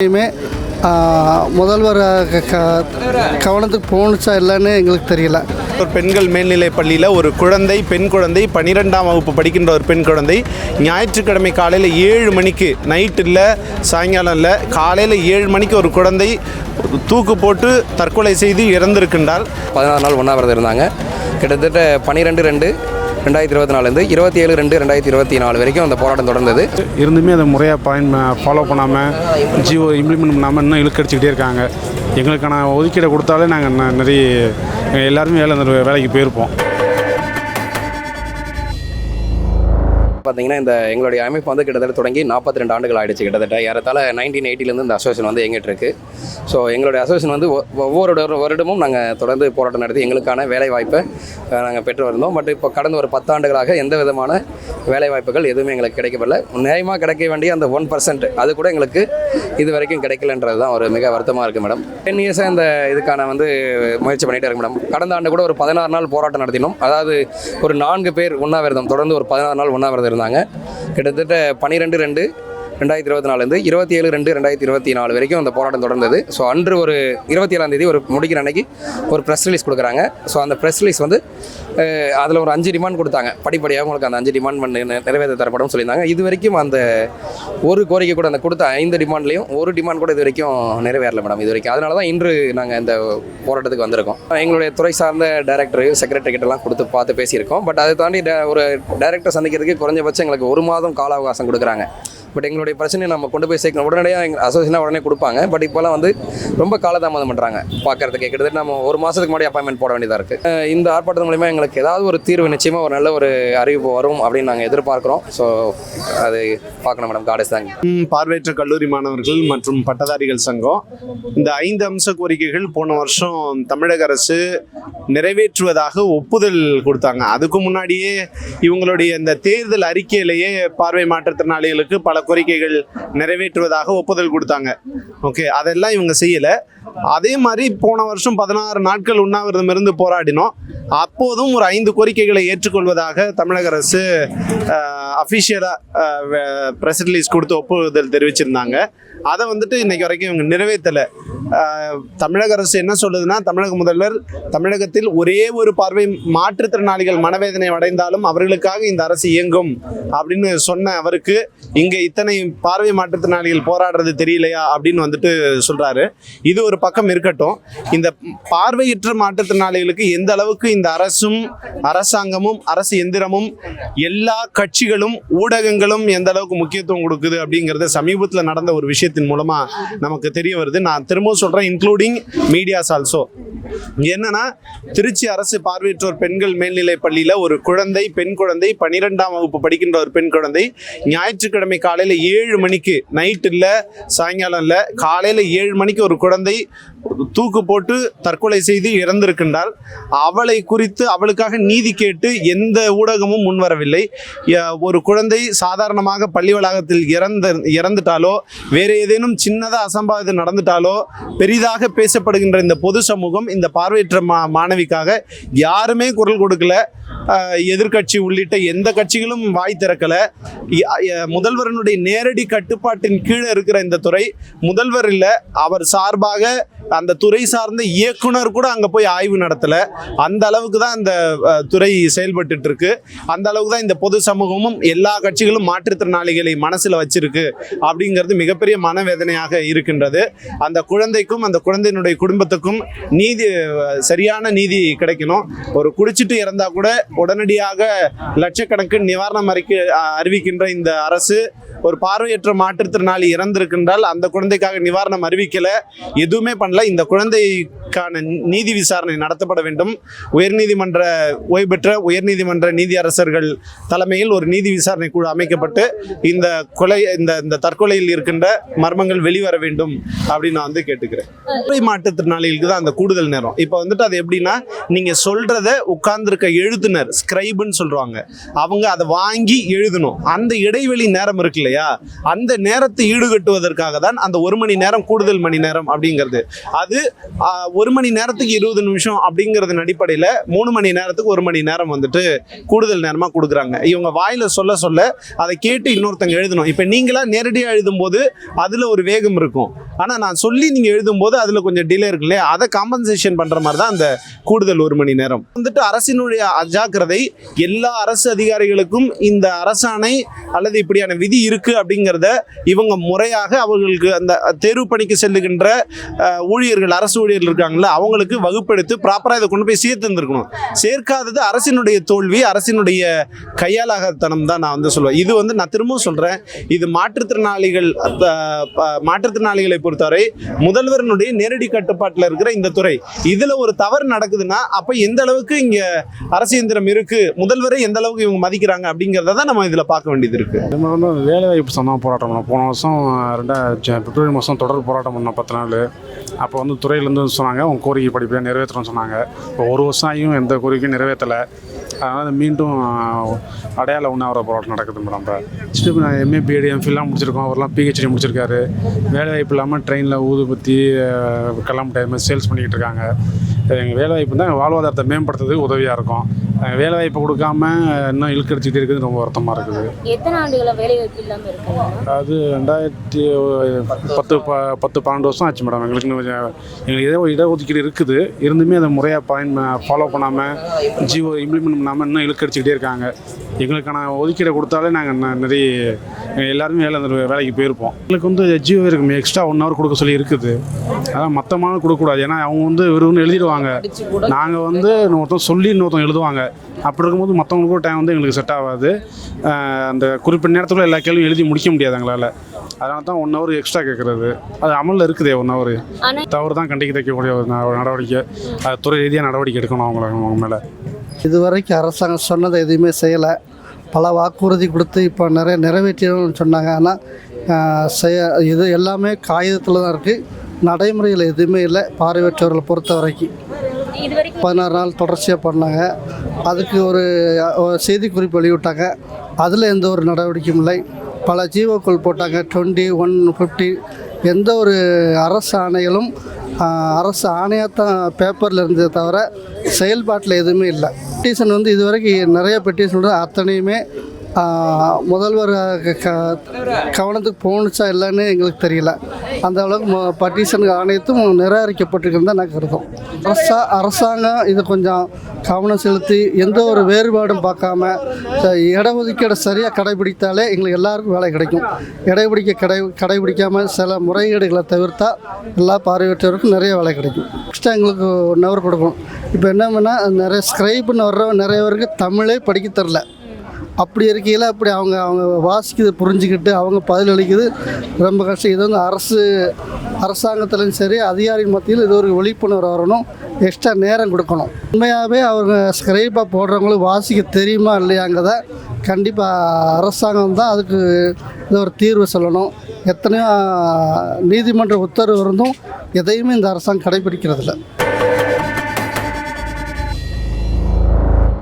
எப்பயுமே முதல்வர் கவனத்துக்கு போணுச்சா இல்லைன்னு எங்களுக்கு தெரியல. ஒரு பெண்கள் மேல்நிலைப் பள்ளியில் ஒரு குழந்தை பெண் குழந்தை பன்னிரெண்டாம் வகுப்பு படிக்கின்ற ஒரு பெண் குழந்தை ஞாயிற்றுக்கிழமை காலையில் ஏழு மணிக்கு நைட் இல்லை சாயங்காலம் இல்லை காலையில் ஏழு மணிக்கு ஒரு குழந்தை தூக்கு போட்டு தற்கொலை செய்து இறந்திருக்கின்றால் பதினாறு நாள் உண்ணாவிரதம் இருந்தாங்க. கிட்டத்தட்ட பன்னிரெண்டு ரெண்டு ரெண்டாயிரத்தி இருபத்தி நாலுலேருந்து இருபத்தி ஏழு ரெண்டு ரெண்டாயிரத்தி இருபத்தி நாலு வரைக்கும் அந்த போராட்டம் தொடர்ந்தது. இருந்துமே அதை முறையாக பயன் ஃபாலோ பண்ணாமல் ஜியோ இம்ப்ளிமெண்ட் பண்ணாமல் இன்னும் இழுக்கடிச்சிக்கிட்டே இருக்காங்க. எங்களுக்கான ஒதுக்கீடை கொடுத்தாலே நாங்கள் நிறைய எல்லாருமே வேலை வேலைக்கு போயிருப்போம். பார்த்தீங்கன்னா இந்த எங்களுடைய அமைப்பு வந்து கிட்டத்தட்ட தொடங்கி நாற்பத்தி ரெண்டு ஆண்டுகள் ஆயிடுச்சு கிட்டத்தட்ட. ஏறத்தாழ நைன்டீன் எயிட்டிலேருந்து இந்த அசோசியேஷன் வந்து எங்கிட்டு இருக்கு ஸோ எங்களுடைய அசோசியேஷன் வந்து ஒவ்வொரு வருட- வருடமும் நாங்கள் தொடர்ந்து போராட்டம் நடத்தி எங்களுக்கான வேலை வாய்ப்பை நாங்கள் பெற்று வந்தோம் பட் இப்போ கடந்த ஒரு பத்தாண்டுகளாக எந்த விதமான வேலைவாய்ப்புகள் எதுவுமே எங்களுக்கு கிடைக்கப்படல நியாயமாக கிடைக்க வேண்டிய அந்த ஒன் பர்சன்ட் அது கூட எங்களுக்கு இது வரைக்கும் கிடைக்கலன்றது தான் ஒரு மிக வருத்தமாக இருக்குது மேடம் டென் இயர்ஸாக இந்த இதுக்கான வந்து முயற்சி பண்ணிகிட்டே இருக்கு மேடம் கடந்த ஆண்டு கூட ஒரு பதினாறு நாள் போராட்டம் நடத்தினோம். அதாவது ஒரு நான்கு பேர் உண்ணாவிரதம் தொடர்ந்து ஒரு பதினாறு நாள் உண்ணாவிரதம் இருந்தாங்க. கிட்டத்தட்ட பன்னிரெண்டு ரெண்டு ரெண்டாயிரத்தி இருபத்தி நாலுலேருந்து இருபத்தி ஏழு ரெண்டு ரெண்டாயிரத்தி இருபத்தி நாலு வரைக்கும் அந்த போராட்டம் தொடர்ந்தது. ஸோ அன்று ஒரு இருபத்தி ஏழாம் தேதி ஒரு முடிக்கிற அன்னைக்கு ஒரு ப்ரெஸ் ரிலீஸ் கொடுக்குறாங்க. ஸோ அந்த ப்ரெஸ் ரிலீஸ் வந்து அதில் ஒரு அஞ்சு டிமாண்ட் கொடுத்தாங்க. படிப்படியாக உங்களுக்கு அந்த அஞ்சு டிமாண்ட் பண்ணி நிறைவேற்ற தரப்படும் சொல்லியிருந்தாங்க. இது வரைக்கும் அந்த ஒரு கோரிக்கை கூட அந்த கொடுத்த ஐந்து டிமாண்ட்லேயும் ஒரு டிமாண்ட் கூட இது வரைக்கும் நிறைவேறல மேடம் இது வரைக்கும். அதனால தான் இன்று நாங்கள் இந்த போராட்டத்துக்கு வந்திருக்கோம். எங்களுடைய துறை சார்ந்த டைரக்டர் செக்ரட்டரி கிட்டலாம் கொடுத்து பார்த்து பேசியிருக்கோம். பட் அதை தாண்டி ஒரு டைரக்டர் சந்திக்கிறதுக்கு குறைஞ்சபட்சம் எங்களுக்கு ஒரு மாதம் கால அவகாசம் கொடுக்குறாங்க. பட் எங்களுடைய பிரச்சனையை நம்ம கொண்டு போய் சேர்க்கணும். உடனடியாக எங்கள் அசோசியேஷனாக உடனே கொடுப்பாங்க. பட் இப்போலாம் வந்து ரொம்ப காலதாமதம் பண்ணுறாங்க பார்க்கறதுக்கு கிட்டத்தட்ட நம்ம ஒரு மாதத்துக்கு முன்னாடி அப்பாயின்மெண்ட் போட வேண்டியதாக இருக்குது இந்த ஆர்ப்பாட்டம் மூலிமா எங்களுக்கு ஏதாவது ஒரு தீர்வு நிச்சயமாக ஒரு நல்ல ஒரு அறிவிப்பு வரும் அப்படின்னு நாங்கள் எதிர்பார்க்குறோம். ஸோ அது பார்க்கணும் மேடம். காடேஸ் தாங்க பார்வையற்ற கல்லூரி மாணவர்கள் மற்றும் பட்டதாரிகள் சங்கம். இந்த ஐந்து அம்ச கோரிக்கைகள் போன வருஷம் தமிழக அரசு நிறைவேற்றுவதாக ஒப்புதல் கொடுத்தாங்க. அதுக்கு முன்னாடியே இவங்களுடைய இந்த தேர்தல் அறிக்கையிலேயே பார்வை மாற்றுத்திறனாளிகளுக்கு பல கோரிக்கைகள் நிறைவேற்றுவதாக ஒப்புதல் கொடுத்தாங்க. ஓகே அதெல்லாம் இவங்க செய்யலை. அதே மாதிரி போன வருஷம் பதினாறு நாட்கள் உண்ணாவிரதம் இருந்து போராடினோம். அப்போதும் ஒரு ஐந்து கோரிக்கைகளை ஏற்றுக்கொள்வதாக தமிழக அரசு அஃபிஷியலாக ப்ரெஸ் ரிலீஸ் கொடுத்து ஒப்புதல் தெரிவிச்சிருந்தாங்க. அதை வந்துட்டு இன்னைக்கு வரைக்கும் இவங்க நிறைவேற்றலை. தமிழக அரசு என்ன சொல்லுதுன்னா தமிழக முதல்வர் தமிழகத்தில் ஒரே ஒரு பார்வை மாற்றுத்திறனாளிகள் மனவேதனை அடைந்தாலும் அவர்களுக்காக இந்த அரசு இயங்கும் அப்படின்னு சொன்ன அவருக்கு இங்கே இத்தனை பார்வை மாற்றுத்திறனாளிகள் போராடுறது தெரியலையா அப்படின்னு வந்துட்டு சொல்கிறாரு இது ஒரு பக்கம் இருக்கட்டும். இந்த பார்வையற்ற மாற்றுத்திறனாளிகளுக்கு எந்த அளவுக்கு இந்த அரசும் அரசாங்கமும் அரசு எந்திரமும் எல்லா கட்சிகளும் ஊடகங்களும் எந்த அளவுக்கு முக்கியத்துவம் கொடுக்குது அப்படிங்கிறது சமீபத்தில் நடந்த ஒரு விஷயத்தின் மூலமாக நமக்கு தெரிய வருது. நான் திரும்பவும் சொல்கிறேன் இன்க்ளூடிங் மீடியாஸ் ஆல்சோ என்னன்னா திருச்சி அரசு பார்வையற்றோர் பெண்கள் மேல்நிலைப் பள்ளியில் ஒரு குழந்தை பெண் குழந்தை பன்னிரெண்டாம் வகுப்பு படிக்கின்ற ஒரு பெண் குழந்தை ஞாயிற்றுக்கிழமை காலையில் ஏழு மணிக்கு நைட் இல்லை சாயங்காலம் இல்லை காலையில் ஏழு மணிக்கு ஒரு குழந்தை தூக்கு போட்டு தற்கொலை செய்து இறந்திருக்கின்றால் அவளை குறித்து அவளுக்காக நீதி கேட்டு எந்த ஊடகமும் முன்வரவில்லை. ஒரு குழந்தை சாதாரணமாக பள்ளி வளாகத்தில் இறந்த இறந்துட்டாலோ வேறு ஏதேனும் சின்னதாக அசம்பாவிதம் நடந்துட்டாலோ பெரிதாக பேசப்படுகின்ற இந்த பொது சமூகம் இந்த பார்வையற்ற மா மாணவிக்காக யாருமே குரல் கொடுக்கல. எதிர்கட்சி எதிர்க்கட்சி உள்ளிட்ட எந்த கட்சிகளும் வாய் திறக்கல. முதல்வரனுடைய நேரடி கட்டுப்பாட்டின் கீழே இருக்கிற இந்த துறை முதல்வர் இல்லை அவர் சார்பாக அந்த துறை சார்ந்த இயக்குனர் கூட அங்கே போய் ஆய்வு நடத்தலை. அந்த அளவுக்கு தான் இந்த துறை செயல்பட்டு இருக்கு அந்த அளவுக்கு தான் இந்த பொது சமூகமும் எல்லா கட்சிகளும் மாற்றுத்திறனாளிகளை மனசில் வச்சிருக்கு அப்படிங்கிறது மிகப்பெரிய மனவேதனையாக இருக்கின்றது. அந்த குழந்தைக்கும் அந்த குழந்தையினுடைய குடும்பத்துக்கும் நீதி சரியான நீதி கிடைக்கணும். ஒரு குடிச்சிட்டு இறந்தா கூட உடனடியாக லட்சக்கணக்கு நிவாரணம் அறிக்கை அறிவிக்கின்ற இந்த அரசு ஒரு பார்வையற்ற மாற்றுத்திறனாளி இறந்திருக்கின்றால் அந்த குழந்தைக்காக நிவாரணம் அறிவிக்கல எதுவுமே பண்ணல. இந்த குழந்தைக்கான நீதி விசாரணை நடத்தப்பட வேண்டும். உயர்நீதிமன்ற ஓய்வு பெற்ற உயர்நீதிமன்ற நீதியரசர்கள் தலைமையில் ஒரு நீதி விசாரணை குழு அமைக்கப்பட்டு இந்த கொலை இந்த இந்த தற்கொலையில் இருக்கின்ற மர்மங்கள் வெளிவர வேண்டும் அப்படின்னு நான் வந்து கேட்டுக்கிறேன். பார்வை மாற்றுத்திறனாளிகளுக்கு தான் அந்த கூடுதல் நேரம். இப்போ வந்துட்டு அது எப்படின்னா நீங்க சொல்றத உட்கார்ந்துருக்க எழுத்துனர் ஸ்கிரைபுன்னு சொல்றாங்க அவங்க அதை வாங்கி எழுதணும். அந்த இடைவெளி நேரம் இருக்குல்ல இல்லையா? அந்த நேரத்தை ஈடுகட்டுவதற்காக தான் அந்த ஒரு மணி நேரம் கூடுதல் மணி நேரம் அப்படிங்கிறது. அது ஒரு மணி நேரத்துக்கு இருபது நிமிஷம் அப்படிங்கிறதன் அடிப்படையில் மூணு மணி நேரத்துக்கு ஒரு மணி நேரம் வந்துட்டு கூடுதல் நேரமாக கொடுக்குறாங்க. இவங்க வாயில் சொல்ல சொல்ல அதை கேட்டு இன்னொருத்தங்க எழுதணும். இப்போ நீங்களாக நேரடியாக எழுதும்போது அதில் ஒரு வேகம் இருக்கும். ஆனால் நான் சொல்லி நீங்கள் எழுதும்போது அதில் கொஞ்சம் டிலே இருக்கு இல்லையா அதை காம்பன்சேஷன் பண்ணுற மாதிரி தான் அந்த கூடுதல் ஒரு மணி நேரம். வந்துட்டு அரசினுடைய அஜாக்கிரதை எல்லா அரசு அதிகாரிகளுக்கும் இந்த அரசாணை அல்லது இப்படியான விதி இருக்குது அப்படிங்கிறத இவங்க முறையாக அவர்களுக்கு அந்த தேர்வு பணிக்கு செல்லுகின்ற ஊழியர்கள் அரசு ஊழியர்கள் இருக்காங்கல்ல அவங்களுக்கு வகுப்பெடுத்து ப்ராப்பராக இதை கொண்டு போய் சேர்த்து இருந்திருக்கணும் சேர்க்காதது அரசினுடைய தோல்வி அரசினுடைய கையாளாகத்தனம் தான் நான் வந்து சொல்லுவேன். இது வந்து நான் திரும்பவும் சொல்கிறேன் இது மாற்றுத்திறனாளிகள் மாற்றுத்திறனாளிகளை பொறுத்தவரை முதல்வரினுடைய நேரடி கட்டுப்பாட்டில் இருக்கிற இந்த துறை. இதில் ஒரு தவறு நடக்குதுன்னா அப்போ எந்த அளவுக்கு இங்கே அரசு இயந்திரம் இருக்கு? முதல்வரை எந்த அளவுக்கு இவங்க மதிக்கிறாங்க அப்படிங்கிறத தான் நம்ம இதில் பார்க்க வேண்டியது இருக்கு. இது வந்து வேலைவாய்ப்பு சம்பந்தமாக போராட்டம் பண்ணோம். போன வருஷம் ரெண்டாயிரம் பிப்ரவரி மாதம் தொடர் போராட்டம் பண்ணோம் பத்து நாள். அப்போ வந்து துறையிலேருந்து சொன்னாங்க உங்கள் கோரிக்கை படிப்பை நிறைவேற்றணும்னு சொன்னாங்க. இப்போ ஒரு வருஷம் ஆகியும் எந்த கோரிக்கையும் நிறைவேற்றலை. அதனால் மீண்டும் அடையாள உண்ணாவிர போராட்டம் நடக்குது மேடம் இப்போ. நான் எம்ஏ பிஎடி எம்ஃபில்லாம் முடிச்சிருக்கோம். அவர்லாம் பிஹெச்டி முடிச்சிருக்காரு. வேலைவாய்ப்பு இல்லாமல் ட்ரெயினில் ஊதுபத்தி கல்லாம் டைம் சேல்ஸ் பண்ணிக்கிட்டு இருக்காங்க. எங்கள் வேலைவாய்ப்பு தான் வாழ்வாதாரத்தை மேம்படுத்துறதுக்கு உதவியாக இருக்கும். வேலைவாய்ப்பு கொடுக்காம இன்னும் இழுக்கடிச்சிக்கிட்டே இருக்குது ரொம்ப வருத்தமாக இருக்குது. எத்தனை ஆண்டுகளா வேலை வாய்ப்பு இல்லாம இருக்காங்க? அது ரெண்டாயிரத்தி பத்து ப பத்து பன்னெண்டு வருஷம் ஆச்சு மேடம். எங்களுக்கு எங்களுக்கு ஏதோ இடஒதுக்கீடு இருக்குது. இருந்துமே அதை முறையாக பயன் ஃபாலோ பண்ணாமல் ஜியோ இம்ப்ளிமெண்ட் பண்ணாமல் இன்னும் இழுக்கடிச்சிக்கிட்டே இருக்காங்க. எங்களுக்கான ஒதுக்கீடை கொடுத்தாலே நாங்கள் நிறைய எல்லாருமே வேலை அந்த வேலைக்கு போயிருப்போம். எங்களுக்கு வந்து ஜியோ இருக்கு எக்ஸ்ட்ரா ஒன் ஹவர் கொடுக்க சொல்லி இருக்குது. அதான் மொத்தமாக கொடுக்கக்கூடாது. ஏன்னா அவங்க வந்து வெறும் எழுதிடுவாங்க. நாங்கள் வந்து இன்னொருத்தன் சொல்லி இன்னொருத்தன் எழுதுவாங்க. அப்படி இருக்கும்போது மற்றவங்களுக்கும் டைம் வந்து எங்களுக்கு செட் ஆகாது. அந்த குறிப்பிட்ட நேரத்துக்குள்ள எல்லா கேள்வியும் எழுதி முடிக்க முடியாது எங்களால். அதனால தான் ஒன் ஹவர் எக்ஸ்ட்ரா கேட்குறது அது அமலில் இருக்குதே ஒன் ஹவர் தவறு தான் கண்டிக்க தைக்கக்கூடிய ஒரு நடவடிக்கை. அது துறை ரீதியாக நடவடிக்கை எடுக்கணும் அவங்கள அவங்க மேலே. இதுவரைக்கும் அரசாங்கம் சொன்னதை எதுவுமே செய்யலை. பல வாக்குறுதி கொடுத்து இப்போ நிறைய நிறைவேற்றணும்னு சொன்னாங்க. ஆனால் செய்ய இது எல்லாமே காகிதத்தில் தான் இருக்குது நடைமுறையில் எதுவுமே இல்லை. பார்வையற்றவர்களை பொறுத்த வரைக்கும். பதினாறு நாள் தொடர்ச்சியாக பண்ணாங்க. அதுக்கு ஒரு செய்தி செய்திக்குறிப்பு வெளியிட்டாங்க. அதில் எந்த ஒரு நடவடிக்கையும் இல்லை. பல ஜீவோக்கள் போட்டாங்க. டுவெண்ட்டி ஒன் ஃபிஃப்டி எந்த ஒரு அரசு ஆணைகளும் அரசு ஆணையாக தான் பேப்பரில் இருந்ததே தவிர செயல்பாட்டில் எதுவுமே இல்லை. பெட்டிஷன் வந்து இது வரைக்கும் நிறைய பெட்டிஷன் அத்தனையுமே முதல்வர் க- கவனத்துக்கு போணுச்சா இல்லைன்னு எங்களுக்கு தெரியல. அந்த அளவுக்கு மொ- பட்டிஷனுக்கு அனைத்தும் நிராகரிக்கப்பட்டிருக்குன்னு தான் நான் கருதும் அரசா அரசாங்கம் இது கொஞ்சம் கவனம் செலுத்தி எந்த ஒரு வேறுபாடும் பார்க்காம இடஒதுக்கீடு சரியாக கடைபிடித்தாலே எங்களுக்கு எல்லாருக்கும் வேலை கிடைக்கும். இடைபிடிக்க கடை கடைபிடிக்காமல் சில முறைகேடுகளை தவிர்த்தா எல்லா பார்வையற்றவருக்கும் நிறைய வேலை கிடைக்கும். எக்ஸ்ட்ரா எங்களுக்கு ஒன் ஹவர் கொடுக்கணும். இப்போ என்ன பண்ணால் நிறைய ஸ்கிரைப்னு வர்ற நிறைய பேருக்கு தமிழே படிக்க தெரில. அப்படி இருக்கையில் அப்படி அவங்க அவங்க வாசிக்கிறது புரிஞ்சுக்கிட்டு அவங்க பதில் அளிக்குது. ரொம்ப கஷ்டம். இது வந்து அரசு அரசாங்கத்திலும் சரி அதிகாரிகள் மத்தியில் இது ஒரு விழிப்புணர்வு வரணும். எக்ஸ்ட்ரா நேரம் கொடுக்கணும். உண்மையாகவே அவங்க ஸ்கிரைப்பாக போடுறவங்களுக்கு வாசிக்க தெரியுமா இல்லையாங்கிறத கண்டிப்பாக அரசாங்கம் தான் அதுக்கு இது ஒரு தீர்வு சொல்லணும். எத்தனையோ நீதிமன்ற உத்தரவு இருந்தும் எதையுமே இந்த அரசாங்கம் கடைபிடிக்கிறதில்ல.